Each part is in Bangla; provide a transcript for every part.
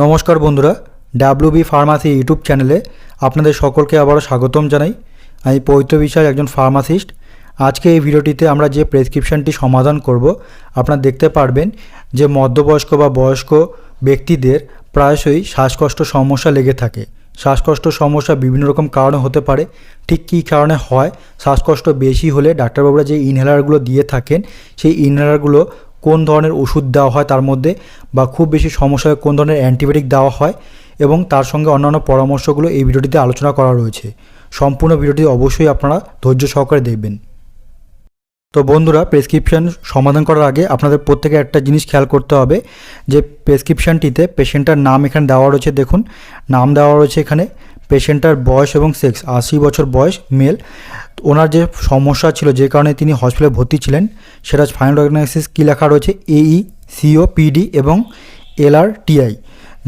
নমস্কার বন্ধুরা ডাব্লিউ বি ফার্মাসি ইউটিউব চ্যানেলে আপনাদের সকলকে আবারও স্বাগতম জানাই। আমি পৈত্র বিশ্বাস, একজন ফার্মাসিস্ট আজকে এই ভিডিওটিতে আমরা যে প্রেসক্রিপশনটি সমাধান করব, আপনারা দেখতে পারবেন যে মধ্যবয়স্ক বা বয়স্ক ব্যক্তিদের প্রায়শই শ্বাসকষ্ট সমস্যা লেগে থাকে। শ্বাসকষ্ট সমস্যা বিভিন্ন রকম কারণে হতে পারে। ঠিক কী কারণে হয়? শ্বাসকষ্ট বেশি হলে ডাক্তারবাবুরা যে ইনহেলারগুলো দিয়ে থাকেন, সেই ইনহেলারগুলো কোন ধরনের ওষুধ দেওয়া হয় তার মধ্যে বা খুব বেশি সমস্যা হয় কোন ধরনের অ্যান্টিবায়োটিক দেওয়া হয় এবং তার সঙ্গে অন্যান্য পরামর্শগুলো এই ভিডিওটিতে আলোচনা করা রয়েছে। সম্পূর্ণ ভিডিওটি অবশ্যই আপনারা ধৈর্য সহকারে দেখবেন। তো বন্ধুরা প্রেসক্রিপশন সমাধান করার আগে আপনাদের প্রত্যেকে একটা জিনিস খেয়াল করতে হবে, যে প্রেসক্রিপশনটিতে পেশেন্টটার নাম এখানে দেওয়া রয়েছে। দেখুন, নাম দেওয়া রয়েছে এখানে। পেশেন্টটার বয়স এবং সেক্স, আশি বছর বয়স মেল। ওনার যে সমস্যা ছিল, যে কারণে তিনি হসপিটালে ভর্তি ছিলেন, সেটা ফাইনাল ডায়াগনোসিস কী লেখা রয়েছে? এই সিও পিডি এবং এলআর টিআই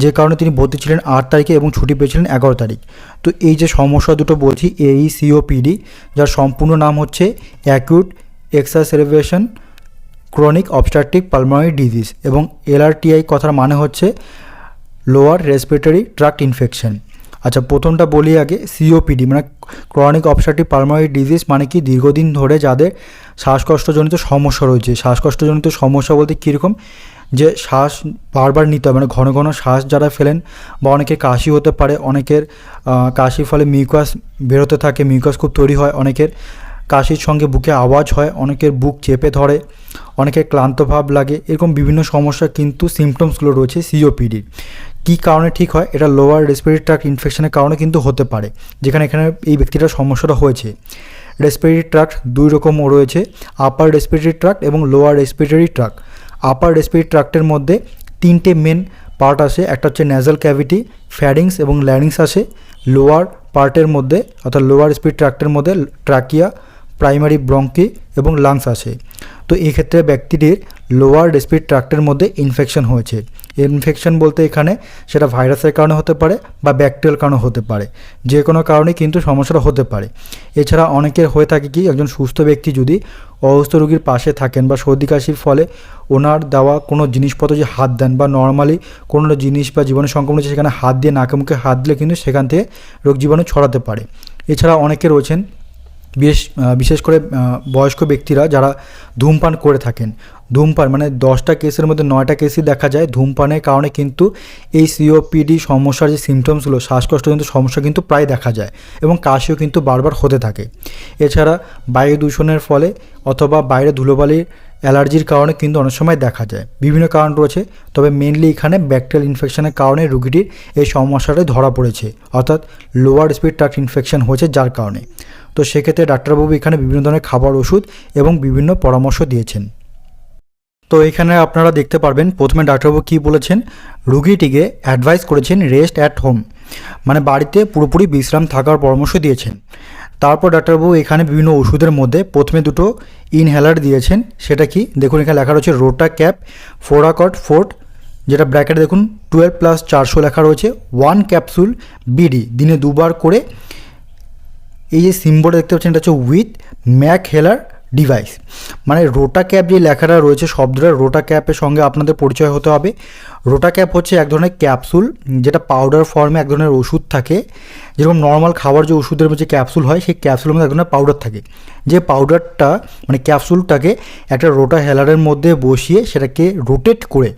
যে কারণে তিনি ভর্তি ছিলেন আট তারিখে এবং ছুটি পেয়েছিলেন এগারো তারিখ। তো এই যে সমস্যা দুটো বলছি এই সিওপিডি যার সম্পূর্ণ নাম হচ্ছে acute exacerbation, chronic obstructive pulmonary disease এবং এলআরটিআই কথার মানে হচ্ছে লোয়ার রেসপিরেটরি ট্রাক্ট ইনফেকশন। আচ্ছা প্রথমটা বলি আগে সিওপিডি মানে ক্রনিক অবস্ট্রাকটিভ পালমোনারি ডিজিজ মানে কি? দীর্ঘদিন ধরে যাদের শ্বাসকষ্টজনিত সমস্যা রয়েছে, শ্বাসকষ্টজনিত সমস্যা বলতে কীরকম? যে শ্বাস বারবার নিতে হয় মানে ঘন ঘন শ্বাস যারা ফেলেন বা অনেকের কাশি হতে পারে, অনেকের কাশির ফলে মিউকাস বেরোতে থাকে মিউকাস খুব তৈরি হয়, অনেকের কাশির সঙ্গে বুকে আওয়াজ হয়, অনেকের বুক চেপে ধরে, অনেকের ক্লান্ত ভাব লাগে, এরকম বিভিন্ন সমস্যা কিন্তু সিমটমসগুলো রয়েছে সিওপিডির কী কারণে ঠিক হয়, এটা লোয়ার রেসপিরেটরি ট্র্যাক্ট ইনফেকশনের কারণে কিন্তু হতে পারে, যেখানে এখানে এই ব্যক্তিটার সমস্যাটা হয়েছে। রেসপিরেটরি ট্র্যাক্ট দুই রকম রয়েছে আপার রেসপিরেটরি ট্র্যাক্ট এবং lower respiratory tract upper respiratory ট্র্যাক্টের মধ্যে তিনটে মেন পার্ট আসে, একটা হচ্ছে ন্যাজাল ক্যাভিটি ফ্যারিংস এবং ল্যারিংস আসে। লোয়ার পার্টের মধ্যে, অর্থাৎ লোয়ার স্পিড ট্র্যাক্টের মধ্যে ট্রাকিয়া প্রাইমারি ব্রঙ্কি এবং লাংস আসে তো এই ক্ষেত্রে ব্যক্তিটির লোয়ার রেসপিড ট্র্যাক্টের মধ্যে ইনফেকশন হয়েছে। ইনফেকশন বলতে এখানে সেটা ভাইরাসের কারণে হতে পারে বা ব্যাকটেরিয়াল কারণে হতে পারে। যে কোনো কারণে কিন্তু সমস্যাটা হতে পারে। এছাড়া অনেকের হয়ে থাকে কি, একজন সুস্থ ব্যক্তি যদি অসুস্থ রোগীর পাশে থাকেন বা সর্দি কাশির ফলে ওনার দেওয়া কোনো জিনিসপত্র যে হাত দেন বা নর্মালি কোনো জিনিস বা জীবাণু সংক্রমণ হচ্ছে সেখানে হাত দিয়ে, নাকে মুখে হাত দিলে কিন্তু সেখান থেকে রোগ জীবাণু ছড়াতে পারে। এছাড়া অনেকে রয়েছেন বিশেষ বিশেষ করে বয়স্ক ব্যক্তিরা যারা ধূমপান করে থাকেন। ধূমপান মানে দশটা কেসের মধ্যে নয়টা কেসই দেখা যায় ধূমপানের কারণে কিন্তু এই সিওপিডি সমস্যার যে সিমটমসগুলো শ্বাসকষ্টজনিত সমস্যা কিন্তু প্রায় দেখা যায় এবং কাশিও কিন্তু বারবার হতে থাকে। এছাড়া বায়ু দূষণের ফলে অথবা বাইরে ধুলোবালির অ্যালার্জির কারণে কিন্তু অনেক সময় দেখা যায়। বিভিন্ন কারণ রয়েছে, তবে মেনলি এখানে ব্যাকটেরিয়াল ইনফেকশনের কারণে রুগীটির এই সমস্যাটাই ধরা পড়েছে। অর্থাৎ লোয়ার স্পিড ট্রাক্ট ইনফেকশন হয়েছে যার কারণে। তো সেক্ষেত্রে ডাক্তারবাবু এখানে বিভিন্ন ধরনের খাবার, ওষুধ এবং বিভিন্ন পরামর্শ দিয়েছেন। তো এখানে আপনারা দেখতে পারবেন, প্রথমে ডাক্তারবাবু কী বলেছেন? রুগীটিকে অ্যাডভাইস করেছেন রেস্ট অ্যাট হোম মানে বাড়িতে পুরোপুরি বিশ্রাম থাকার পরামর্শ দিয়েছেন। তারপর ডাক্তারবাবু এখানে বিভিন্ন ওষুধের মধ্যে প্রথমে দুটো ইনহেলার দিয়েছেন। সেটা কি? দেখুন, এখানে লেখা রয়েছে রোটা ক্যাপ ফোরাকট ফোর্ট যেটা ব্র্যাকেটে দেখুন টুয়েলভ প্লাস চারশো লেখা রয়েছে ওয়ান ক্যাপসুল বিডি দিনে দুবার করে এই যে সিম্বলটা দেখতে পাচ্ছেন, এটা হচ্ছে উইথ ম্যাক হেলার ডিভাইস মানে রোটা ক্যাপ যে লেখাটা রয়েছে শব্দটা রোটা ক্যাপের সঙ্গে আপনাদের পরিচয় হতে হবে। রোটা ক্যাপ হচ্ছে এক ধরনের ক্যাপসুল যেটা পাউডার ফর্মে এক ধরনের ওষুধ থাকে। যেরকম নর্মাল খাবার যে ওষুধের মধ্যে ক্যাপসুল হয়, সেই ক্যাপসুলের মধ্যে এক ধরনের পাউডার থাকে। যে পাউডারটা মানে ক্যাপসুলটাকে একটা রোটা হেলারের মধ্যে বসিয়ে সেটাকে রোটেট করে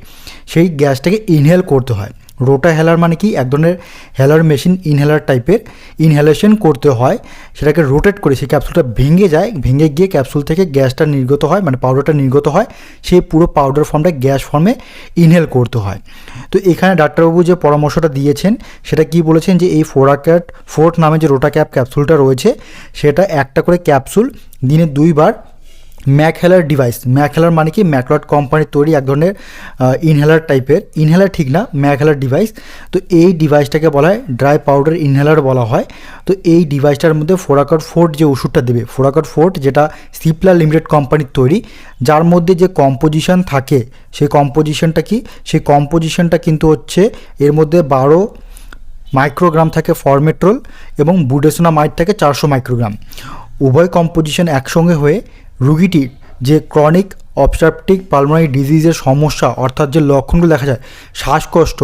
সেই গ্যাসটাকে ইনহেল করতে হয়। রোটা হেলার মানে কি? এক ধরনের হেলার মেশিন ইনহেলার টাইপের ইনহেলেশন করতে হয়। সেটাকে রোটেট করে সেই ক্যাপসুলটা ভেঙে যায়। ভেঙে গিয়ে ক্যাপসুল থেকে গ্যাসটা নির্গত হয় মানে পাউডারটা নির্গত হয়। সেই পুরো পাউডার ফর্মটা গ্যাস ফর্মে ইনহেল করতে হয়। তো এখানে ডাক্তারবাবু যে পরামর্শটা দিয়েছেন, সেটা কি বলেছেন যে এই ফোরাক্যাট ফোর্ট নামে যে রোটা ক্যাপ ক্যাপসুলটা রয়েছে, সেটা একটা করে ক্যাপসুল দিনে দুইবার ম্যাকহেলার ডিভাইস ম্যাকহেলার মানে কি? ম্যাকলট কোম্পানির তৈরি এক ধরনের ইনহেলার টাইপের ইনহেলার ঠিক না ম্যাকহেলার ডিভাইস তো এই ডিভাইসটাকে বলা হয় ড্রাই পাউডার ইনহেলার বলা হয়। তো এই ডিভাইসটার মধ্যে ফোরাকট ফোর্ট যে ওষুধটা দেবে ফোরাকট ফোর্ট যেটা সিপলা লিমিটেড কোম্পানির তৈরি, যার মধ্যে যে কম্পোজিশন থাকে, সেই কম্পোজিশনটা কি? সেই কম্পোজিশনটা কিন্তু হচ্ছে, এর মধ্যে বারো মাইক্রোগ্রাম থাকে ফরমেট্রোল এবং বুডেসোনামাইড থাকে চারশো মাইক্রোগ্রাম উভয় কম্পোজিশন একসঙ্গে হয়ে রুগীটির যে ক্রনিক অবস্ট্রাকটিক পালমোনারি ডিজিজের সমস্যা, অর্থাৎ যে লক্ষণগুলো দেখা যায়, শ্বাসকষ্ট,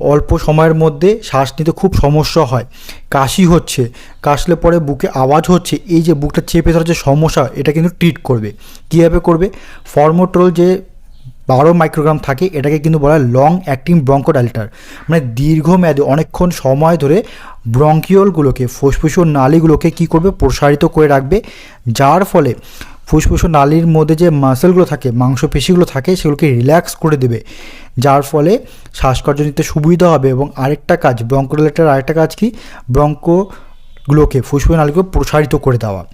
অল্প সময়ের মধ্যে শ্বাস নিতে খুব সমস্যা হয়, কাশি হচ্ছে, কাশলে পরে বুকে আওয়াজ হচ্ছে, এই যে বুকটা চেপে ধরার যে সমস্যা, এটা কিন্তু ট্রিট করবে। কীভাবে করবে? ফর্মোট্রোল যে বারো মাইক্রোগ্রাম থাকে, এটাকে কিন্তু বলা হয় লং অ্যাক্টিং ব্রঙ্কোডাল্টার মানে দীর্ঘমেয়াদে অনেকক্ষণ সময় ধরে ব্রঙ্কিওলগুলোকে ফুসফুসীয় নালীগুলোকে কী করবে? প্রসারিত করে রাখবে, যার ফলে ফুসফুসীয় নালীর মধ্যে যে মাসেলগুলো থাকে, মাংসপেশিগুলো থাকে, সেগুলোকে রিল্যাক্স করে দেবে। যার ফলে শ্বাসকর্য নিতে সুবিধা হবে এবং আরেকটা কাজ ব্রঙ্কোডাল্টার আরেকটা কাজ কি? ব্রঙ্কোগুলোকে, ফুসফুস নালীকে প্রসারিত করে দেওয়া।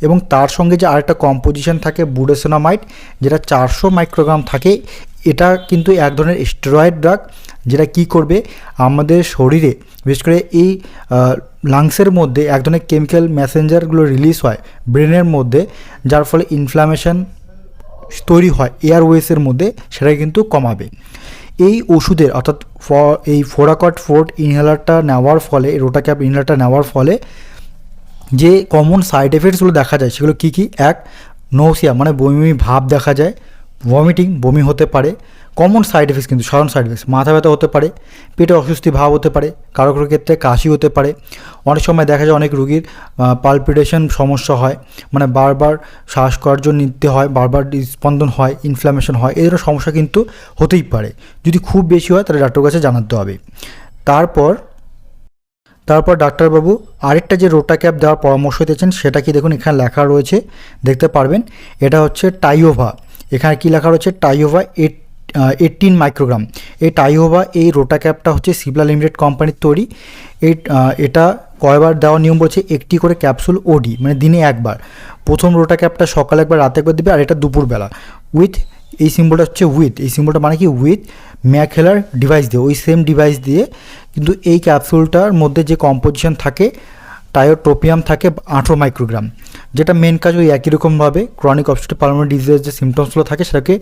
এবং তার সঙ্গে যে আরেকটা কম্পোজিশন থাকে, বুডেসোনামাইট, যেটা চারশো মাইক্রোগ্রাম থাকে, এটা কিন্তু এক ধরনের স্টেরয়েড ড্রাগ। যেটা কি করবে? আমাদের শরীরে, বিশেষ করে এই লাংসের মধ্যে এক ধরনের কেমিক্যাল মেসেঞ্জারগুলো রিলিজ হয় ব্রেনের মধ্যে, যার ফলে ইনফ্লামেশন তৈরি হয় এয়ারওয়েসের মধ্যে, সেটা কিন্তু কমাবে। এই ওষুধের, অর্থাৎ এই ফোরাকট ফোর্ট ইনহেলারটা নেওয়ার ফলে রোটা রোটাক্যাপ ইনহেলারটা নেওয়ার ফলে, যে কমন সাইড এফেক্টসগুলো দেখা যায়, সেগুলো কী কী? এক নৌসিয়া মানে বমি ভাব দেখা যায়। ভমিটিং বমি হতে পারে কমন সাইড এফেক্টস কিন্তু সাধারণ সাইড এফেক্টস মাথা ব্যথা হতে পারে, পেটে অস্বস্তি ভাব হতে পারে কারও কারও ক্ষেত্রে কাশি হতে পারে। অনেক সময় দেখা যায় অনেক রুগীর পালপিটেশন সমস্যা হয় মানে বারবার শ্বাসকর্য নিতে হয়, বারবার স্পন্দন হয় ইনফ্লামেশন হয়, এই ধরনের সমস্যা কিন্তু হতেই পারে। যদি খুব বেশি হয়, তাহলে ডাক্তার কাছে জানাতে হবে। তারপর তারপর ডাক্তারবাবু, আরেকটা যে রোটা ক্যাপ দেওয়ার পরামর্শ দিয়েছেন, সেটা কি দেখুন এখানে লেখা রয়েছে, দেখতে পারবেন, এটা হচ্ছে টাইওভা। এখানে কি লেখা রয়েছে? টাইওভা এইট এইটিন মাইক্রোগ্রাম এই টাইওভা এই রোটা ক্যাপটা হচ্ছে সিবলা লিমিটেড কোম্পানির তৈরি। এই এটা কয়বার দেওয়ার নিয়ম বলছে? একটি করে ক্যাপসুল ওডি মানে দিনে একবার। প্রথম রোটা ক্যাপটা সকালে একবার, রাতে একবার দেবে, আর এটা দুপুরবেলা। উইথ এই সিম্বলটা হচ্ছে উইথ এই সিম্বলটা মানে কি? উইথ ম্যাকহেলার ডিভাইস দিয়ে। ওই সেম ডিভাইস দিয়ে কিন্তু এই ক্যাপসুলটার মধ্যে যে কম্পোজিশন থাকে টায়োট্রোপিয়াম থাকে আঠেরো মাইক্রোগ্রাম, যেটা মেন কাজ ওই একই রকমভাবে ক্রনিক অবস্ট্রাকটিভ পালমোনারি ডিজিজের যে সিমটমসগুলো থাকে সেটাকে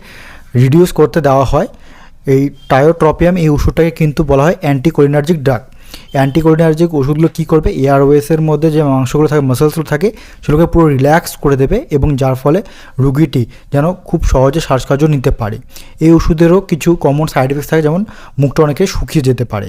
রিডিউস করতে দেওয়া হয়। এই টায়োট্রোপিয়াম এই ওষুধটাকে কিন্তু বলা হয় অ্যান্টিকোলিনার্জিক ড্রাগ অ্যান্টিকোলিনার্জিক ওষুধগুলো কী করবে? এয়ারওয়েসের মধ্যে যে মাংসগুলো থাকে মাসেলসগুলো থাকে, সেগুলোকে পুরো রিল্যাক্স করে দেবে এবং যার ফলে রুগীটি যেন খুব সহজে শ্বাসকার্য নিতে পারে। এই ওষুধেরও কিছু কমন সাইড এফেক্টস থাকে, যেমন মুখটা অনেকে শুকিয়ে যেতে পারে।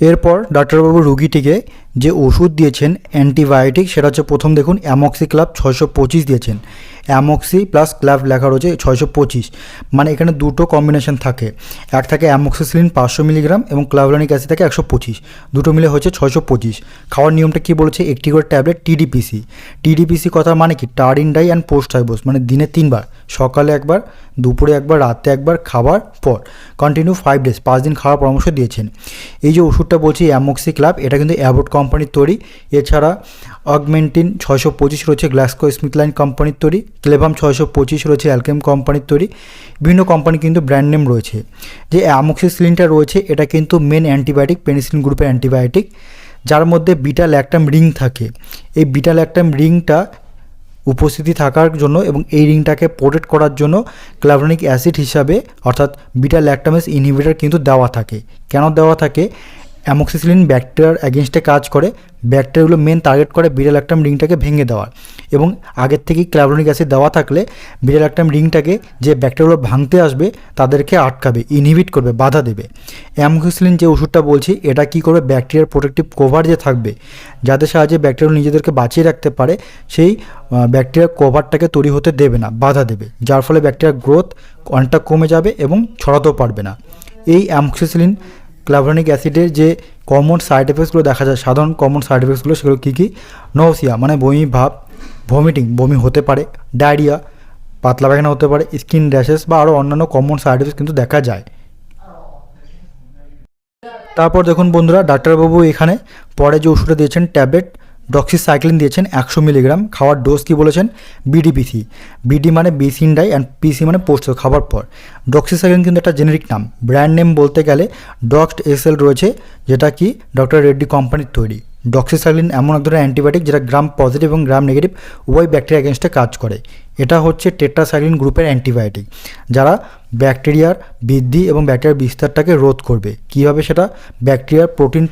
এরপর ডাক্তারবাবু রুগীটিকে যে ওষুধ দিয়েছেন, অ্যান্টিবায়োটিক, সেটা হচ্ছে প্রথম দেখুন অ্যামক্সি ক্লাব ছয়শো পঁচিশ দিয়েছেন। অ্যামক্সি প্লাস ক্লাব লেখা রয়েছে ছয়শো পঁচিশ। মানে এখানে দুটো কম্বিনেশন থাকে। এক থাকে অ্যামক্সিসিলিন পাঁচশো মিলিগ্রাম এবং ক্লাভলানিক অ্যাসিড থাকে একশো পঁচিশ। দুটো মিলে হচ্ছে ছয়শো পঁচিশ। খাওয়ার নিয়মটা কী বলেছে? একটি করে ট্যাবলেট টিডিপিসি। টিডিপিসি কথা মানে কি? টারিন ডাই অ্যান্ড পোস্ট হাইবোস মানে দিনে তিনবার। সকালে একবার, দুপুরে একবার, রাতে একবার, খাবার পর। কন্টিনিউ ফাইভ ডেজ, পাঁচ দিন খাওয়ার পরামর্শ দিয়েছেন। এই যে ওষুধটা বলছি অ্যামক্সি ক্লাব এটা কিন্তু অ্যাবোট কোম্পানির তৈরি। এছাড়া অগমেন্টিন ছয়শো পঁচিশ রয়েছে গ্লাসকো স্মিথলাইন কোম্পানির তৈরি ক্লেভাম ছয়শো পঁচিশ রয়েছে অ্যালকেম কোম্পানির তৈরি। বিভিন্ন কোম্পানি কিন্তু ব্র্যান্ড নেম রয়েছে। যে অ্যামক্সিসিলিনটা রয়েছে, এটা কিন্তু মেন অ্যান্টিবায়োটিক পেনিসিলিন গ্রুপের অ্যান্টিবায়োটিক যার মধ্যে বিটা ল্যাকটাম রিং থাকে। এই বিটা ল্যাকটাম রিংটা উপস্থিতি থাকার জন্য এবং এই রিংটাকে প্রোটেক্ট করার জন্য ক্লাভনিক অ্যাসিড হিসাবে, অর্থাৎ বিটা ল্যাকটামেস ইনহিবিটার কিন্তু দেওয়া থাকে। কেন দেওয়া থাকে? অ্যামোক্সিসিলিন ব্যাকটেরিয়ার অ্যাগেনস্টে কাজ করে। ব্যাকটেরিয়াগুলো মেন টার্গেট করে বিটাল অ্যাক্টাম রিংটাকে ভেঙে দেওয়ার। এবং আগের থেকেই ক্লাভনিক অ্যাসিড দেওয়া থাকলে বিটাল অ্যাক্টাম রিংটাকে যে ব্যাকটেরিয়াগুলো ভাঙতে আসবে, তাদেরকে আটকাবে ইনহিবিট করবে, বাধা দেবে। অ্যামোক্সিসিলিন যে ওষুধটা বলছি, এটা কি করবে? ব্যাকটেরিয়ার প্রোটেক্টিভ কভার যে থাকবে, যাদের সাহায্যে ব্যাকটেরিয়া নিজেদেরকে বাঁচিয়ে রাখতে পারে, সেই ব্যাকটেরিয়ার কভারটাকে তৈরি হতে দেবে না, বাধা দেবে। যার ফলে ব্যাকটেরিয়ার গ্রোথ অনেকটা কমে যাবে এবং ছড়াতেও পারবে না। এই অ্যামোক্সিসিলিন ক্লাভনিক অ্যাসিডের যে কমন সাইড এফেক্টসগুলো দেখা যায়, সাধারণ কমন সাইড এফেক্টসগুলো সেগুলো কী কী? নৌসিয়া মানে বমি, ভাব ভমিটিং বমি হতে পারে ডায়রিয়া পাতলা পায়খানা হতে পারে স্কিন র্যাশেস বা আরও অন্যান্য কমন সাইড এফেক্টস কিন্তু দেখা যায়। তারপর দেখুন বন্ধুরা, ডাক্তারবাবু এখানে পরে যে ওষুধটা দিয়েছেন, ট্যাবলেট ডক্সিসাইক্লিন দিয়েছেন একশো মিলিগ্রাম খাওয়ার ডোজ কি বলেছেন? বিডিপিসি বিডি মানে বিসিন ডাই অ্যান্ড পিসি মানে পোস্ট খাবার পর। ডক্সিসাইক্লিন কিন্তু একটা জেনেরিক নাম। ব্র্যান্ড নেম বলতে গেলে ডক্সড এসএল রয়েছে, যেটা কি ডক্টর রেড্ডি কোম্পানির তৈরি। ডক্সিসাইক্লিন এমন এক ধরনের অ্যান্টিবায়োটিক যেটা গ্রাম পজিটিভ এবং গ্রাম নেগেটিভ উভয় ব্যাকটেরিয়া এগেনস্টে কাজ করে। এটা হচ্ছে টেট্রাসাইক্লিন গ্রুপের অ্যান্টিবায়োটিক যারা ব্যাকটেরিয়ার বৃদ্ধি এবং ব্যাকটেরিয়ার বিস্তারটাকে রোধ করবে। কীভাবে সেটা? ব্যাকটেরিয়ার প্রোটিন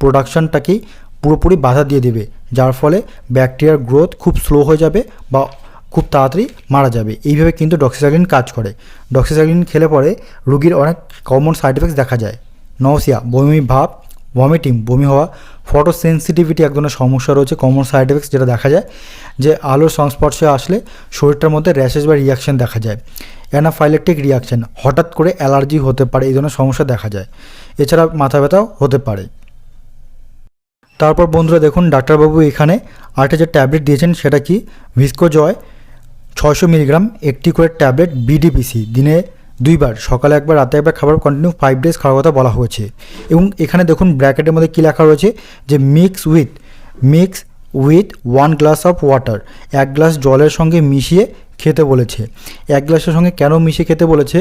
প্রোডাকশনটাকেই পুরোপুরি বাধা দিয়ে দেবে, যার ফলে ব্যাকটেরিয়ার গ্রোথ খুব স্লো হয়ে যাবে বা খুব তাড়াতাড়ি মারা যাবে। এইভাবে কিন্তু ডক্সিসাইক্লিন কাজ করে। ডক্সিসাইক্লিন খেলে পরে রুগীর অনেক কমন সাইড এফেক্টস দেখা যায়। নওসিয়া বমি ভাব ভমিটিং বমি হওয়া ফটো সেন্সিটিভিটি এক ধরনের সমস্যা রয়েছে কমন সাইড এফেক্টস যেটা দেখা যায়। যে আলোর সংস্পর্শে আসলে শরীরটার মধ্যে র্যাশেস বা রিয়াকশন দেখা যায়। অ্যানাফাইলেকটিক রিয়াকশন হঠাৎ করে অ্যালার্জি হতে পারে, এই ধরনের সমস্যা দেখা যায়। এছাড়া মাথা ব্যথাও হতে পারে। তারপর বন্ধুরা দেখুন ডাক্তারবাবু এখানে আরেকটা যে ট্যাবলেট দিয়েছেন সেটা কি? ভিস্কোজয় ছয়শো মিলিগ্রাম একটি করে ট্যাবলেট বিডিপিসি দিনে দুইবার, সকালে একবার, রাতে একবার খাবার কন্টিনিউ ফাইভ ডেজ খাওয়ার কথা বলা হয়েছে। এবং এখানে দেখুন ব্র্যাকেটের মধ্যে কী লেখা রয়েছে? যে mix with mix with one glass of water এক গ্লাস জলের সঙ্গে মিশিয়ে খেতে বলেছে। এক গ্লাসের সঙ্গে কেন মিশিয়ে খেতে বলেছে?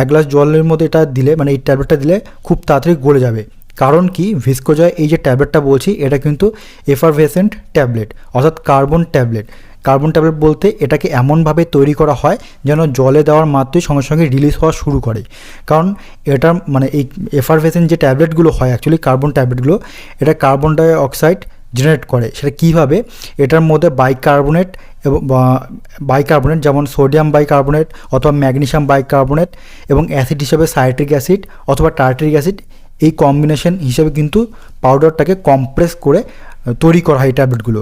এক গ্লাস জলের মধ্যে এটা দিলে মানে এই ট্যাবলেটটা দিলে খুব তাড়াতাড়ি গলে যাবে। কারণ কি? ভিস্কোজয়, এই যে ট্যাবলেটটা বলছি, এটা কিন্তু এফারভেসেন্ট ট্যাবলেট, অর্থাৎ কার্বন ট্যাবলেট। কার্বন ট্যাবলেট বলতে এটাকে এমনভাবে তৈরি করা হয় যেন জলে দেওয়ার মাত্রই সঙ্গে সঙ্গে রিলিজ হওয়া শুরু করে। কারণ এটার মানে এই এফারভেসেন্ট যে ট্যাবলেটগুলো হয় অ্যাকচুয়ালি কার্বন ট্যাবলেটগুলো, এটা কার্বন ডাই অক্সাইড জেনারেট করে। সেটা কীভাবে? এটার মধ্যে বাইকার্বনেট এবং বাইকার্বনেট, যেমন সোডিয়াম বাইকার্বনেট অথবা ম্যাগনেশিয়াম বাইকার্বনেট এবং অ্যাসিড হিসেবে সাইট্রিক অ্যাসিড অথবা টার্ট্রিক অ্যাসিড এই কম্বিনেশন হিসেবে কিন্তু পাউডারটাকে কম্প্রেস করে তৈরি করা হয় এই ট্যাবলেটগুলো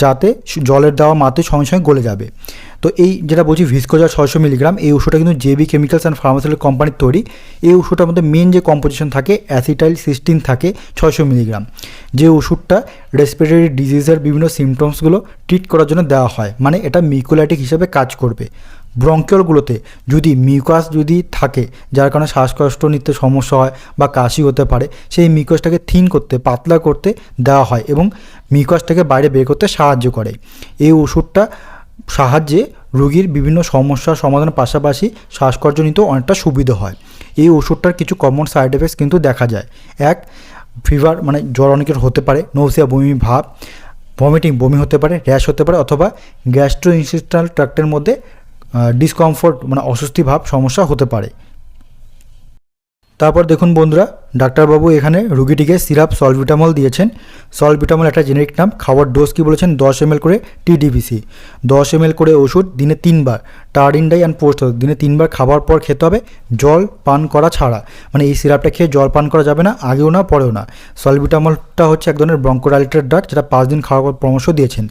যাতে জলের দেওয়া মাত্রই সঙ্গে সঙ্গে গলে যাবে। তো এই যেটা বলছি ভিস্কোজা ছয়শো মিলিগ্রাম এই ওষুধটা কিন্তু জেবি কেমিক্যালস অ্যান্ড ফার্মাসিউটিক্যাল কোম্পানির তৈরি। এই ওষুধটার মধ্যে মেন যে কম্পোজিশন থাকে অ্যাসিটাইল সিস্টিন থাকে, ছয়শো মিলিগ্রাম যে ওষুধটা রেসপিরেটরি ডিজিজের বিভিন্ন সিমটমসগুলো ট্রিট করার জন্য দেওয়া হয় মানে এটা মিকোলাইটিক হিসেবে কাজ করবে। ব্রঙ্কিওলগুলোতে যদি মিউকাস যদি থাকে, যার কারণে শ্বাসকষ্ট নিতে সমস্যা হয় বা কাশি হতে পারে, সেই মিউকাসটাকে থিন করতে, পাতলা করতে দেওয়া হয় এবং মিউকাসটাকে বাইরে বের করতে সাহায্য করে। এই ওষুধটা সাহায্যে রোগীর বিভিন্ন সমস্যার সমাধানের পাশাপাশি শ্বাসকষ্ট নিতেও অনেকটা সুবিধা হয়। এই ওষুধটার কিছু কমন সাইড এফেক্টস কিন্তু দেখা যায়। এক ফিভার মানে জ্বর অনেকের হতে পারে নৌসিয়া বমি, ভাব ভমিটিং বমি হতে পারে র্যাশ হতে পারে অথবা গ্যাস্ট্রো ইনসিস্টাল ট্রাক্টের মধ্যে ডিসকমফোর্ট মানে অস্বস্তি ভাব সমস্যা হতে পারে। তারপর দেখুন বন্ধুরা, ডাক্তারবাবু এখানে রুগীটিকে সিরাপ সলভিটামল দিয়েছেন। সলভিটামল একটা জেনেরিক নাম, খাওয়ার ডোজ কি বলেছেন? দশ এম করে টিডিবিসি দশ এম করে ওষুধ দিনে তিনবার। টার্ডিনডাই অ্যান্ড পোস্ট দিনে তিনবার খাবার পর খেতে হবে, জল পান করা ছাড়া। মানে এই সিরাপটা খেয়ে জল পান করা যাবে না, আগেও না, পরেও না। সলভিটামলটা হচ্ছে এক ধরনের ব্রঙ্কোডাইলেটের ড্রাগ যেটা পাঁচ দিন খাওয়ার পরামর্শ দিয়েছেন।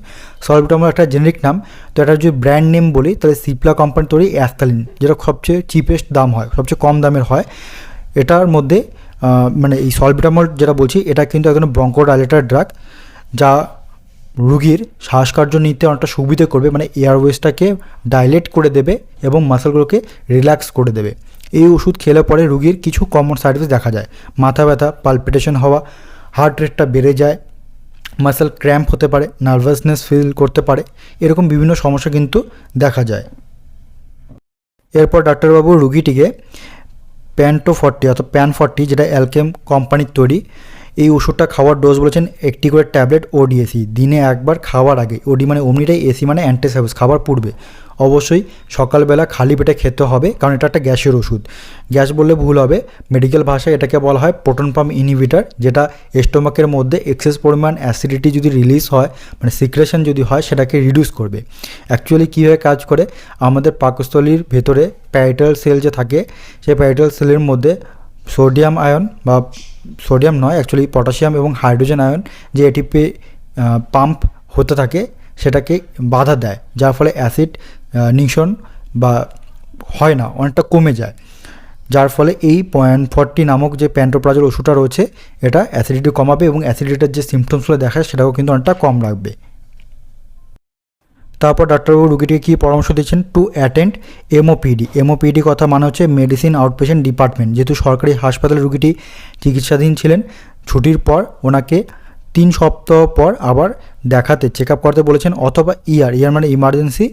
সলভিটামল একটা জেনেরিক নাম, তো এটা যদি ব্র্যান্ড নেম বলি, তাহলে সিপ্লা কোম্পানি তৈরি অ্যাস্তালিন যেটা সবচেয়ে চিপেস্ট দাম হয়, সবচেয়ে কম দামের হয়। এটার মধ্যে মানে এই সলভিটামল যেটা বলছি, এটা কিন্তু একজন ব্রঙ্কোডাইলেটার ড্রাগ, যা রুগীর শ্বাসকার্য নিতে অনেকটা সুবিধে করবে মানে এয়ারওয়েজটাকে ডাইলেট করে দেবে এবং মাসেলগুলোকে রিল্যাক্স করে দেবে। এই ওষুধ খেলে পরে রুগীর কিছু কমন সাইড এফেক্ট দেখা যায়। মাথা ব্যথা পালপিটেশন হওয়া হার্ট রেটটা বেড়ে যায় মাসেল ক্র্যাম্প হতে পারে নার্ভাসনেস ফিল করতে পারে, এরকম বিভিন্ন সমস্যা কিন্তু দেখা যায়। এরপর ডাক্তারবাবু রুগীটিকে প্যান্টো ফর্টি অর্থাৎ প্যান ফর্টি যেটা অ্যালকেম কোম্পানির তৈরি। এই ওষুধটা খাওয়ার ডোজ বলেছেন একটি করে ট্যাবলেট ওডিএসি দিনে একবার খাওয়ার আগে। ওডি মানে অমনিটাই এসি মানে অ্যান্টিসাইবিস খাবার পূর্বে। অবশ্যই সকালবেলা খালি পেটে খেতে হবে, কারণ এটা একটা গ্যাসের ওষুধ। গ্যাস বললে ভুল হবে। মেডিকেল ভাষায় এটাকে বলা হয় প্রোটন পাম্প ইনহিবিটার যেটা স্টোমাকের মধ্যে এক্সেস পরিমাণ অ্যাসিডিটি যদি রিলিজ হয় মানে সিক্রেশন যদি হয়, সেটাকে রিডিউস করবে। অ্যাকচুয়ালি কীভাবে কাজ করে? আমাদের পাকস্থলীর ভেতরে প্যারিটাল সেল যে থাকে, সেই প্যারিটাল সেলের মধ্যে সোডিয়াম আয়ন বা সোডিয়াম নয় অ্যাকচুয়ালি পটাশিয়াম এবং হাইড্রোজেন আয়ন যে এটিপি পাম্প হতে থাকে, সেটাকে বাধা দেয়, যার ফলে অ্যাসিড নিউশন বা হয় না, অনেকটা কমে যায়। যার ফলে এই পয়েন্ট ফর্টি নামক যে প্যান্টোপ্রাজল ওষুধটা রয়েছে, এটা অ্যাসিডিটি কমাবে এবং অ্যাসিডিটির যে সিমটমসগুলো দেখায়, সেটাও কিন্তু অনেকটা কম রাখবে। তারপর ডাক্তারবাবু রুগীটিকে কী পরামর্শ দিচ্ছেন? টু অ্যাটেন্ড এমওপিডি এমওপিডি কথা মানে হচ্ছে মেডিসিন আউটপেশেন্ট ডিপার্টমেন্ট যেহেতু সরকারি হাসপাতালে রুগীটি চিকিৎসাধীন ছিলেন, ছুটির পর ওনাকে তিন সপ্তাহ পর আবার দেখাতে চেক আপ করতে বলেছেন, অথবা ইয়ার ইয়ার মানে ইমার্জেন্সি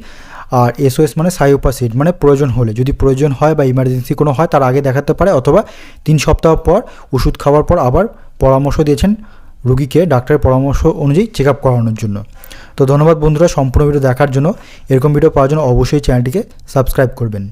আর এসওএস মানে সাইওপাসিড মানে প্রয়োজন হলে। যদি প্রয়োজন হয় বা ইমার্জেন্সি কোনো হয়, তার আগে দেখাতে পারে, অথবা তিন সপ্তাহ পর ওষুধ খাওয়ার পর আবার পরামর্শ দিয়েছেন রুগীকে ডাক্তারের পরামর্শ অনুযায়ী চেক আপ করানোর জন্য। তো ধন্যবাদ বন্ধুরা, সম্পূর্ণ ভিডিও দেখার জন্য। এরকম ভিডিও পাওয়ার জন্য অবশ্যই চ্যানেলটিকে সাবস্ক্রাইব করবেন।